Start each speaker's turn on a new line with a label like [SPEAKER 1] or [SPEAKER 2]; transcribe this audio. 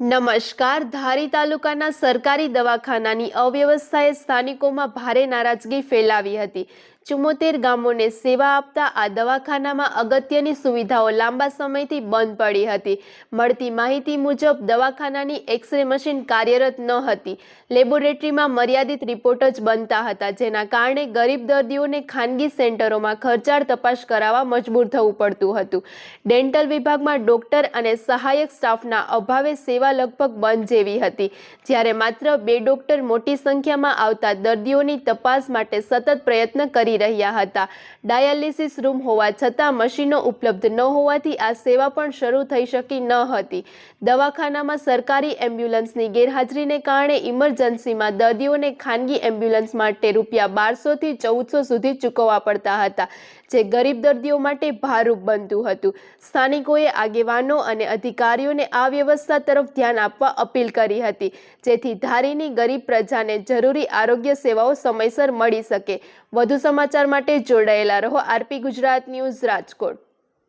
[SPEAKER 1] નમસ્કાર. ધારી તાલુકાના સરકારી દવાખાનાની અવ્યવસ્થાએ સ્થાનિકોમાં ભારે નારાજગી ફેલાવી હતી. ચુમ્મોતેર ગામોને સેવા આપતા આ દવાખાનામાં અગત્યની સુવિધાઓ લાંબા સમયથી બંધ પડી હતી. મળતી માહિતી મુજબ, દવાખાનાની એક્સરે મશીન કાર્યરત ન હતી. લેબોરેટરીમાં મર્યાદિત રિપોર્ટ જ બનતા હતા, જેના કારણે ગરીબ દર્દીઓને ખાનગી સેન્ટરોમાં ખર્ચાળ તપાસ કરાવવા મજબૂર થવું પડતું હતું. ડેન્ટલ વિભાગમાં ડોક્ટર અને સહાયક સ્ટાફના અભાવે સેવા લગભગ બંધ જેવી હતી. જ્યારે માત્ર બે ડોક્ટર મોટી સંખ્યામાં આવતા દર્દીઓની તપાસ માટે સતત પ્રયત્ન કરી રહ્યા હતા. ડાયાલિસિસ રૂમ હોવા છતાં મશીનો ઉપલબ્ધ ન હોવાથી આ સેવા પણ શરૂ થઈ શકી ન હતી. દવાખાનામાં સરકારી એમ્બ્યુલન્સની ગેરહાજરીને કારણે ઇમરજન્સીમાં દર્દીઓને ખાનગી એમ્બ્યુલન્સ માટે રૂપિયા બારસોથી ચૌદસો સુધી ચૂકવવા પડતા હતા, જે ગરીબ દર્દીઓ માટે ભારરૂપ બનતું હતું. સ્થાનિકોએ આગેવાનો અને અધિકારીઓને આ વ્યવસ્થા તરફ ધ્યાન આપવા અપીલ કરી હતી, જેથી ધારીની ગરીબ પ્રજાને જરૂરી આરોગ્ય સેવાઓ સમયસર મળી શકે. વધુ સમાચાર માટે જોડાયેલા રહો. RP Gujarat news Rajkot.